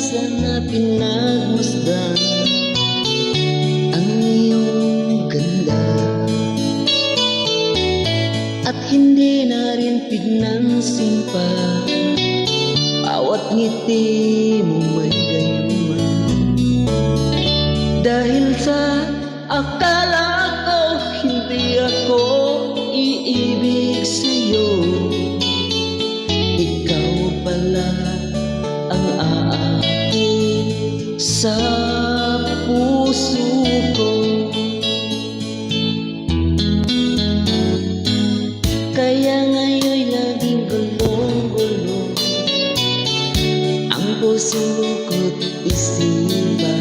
pag-asa na pinagmasdan Ang iyong ganda? At hindi na rin pignang simpa Bawat ngiti mo may gayuman Dahil sa akala ko hindi ako iibig sa'yo. Ikaw pala sa puso ko. Kaya ngayon laging gulong-gulo Ang puso ko't isipan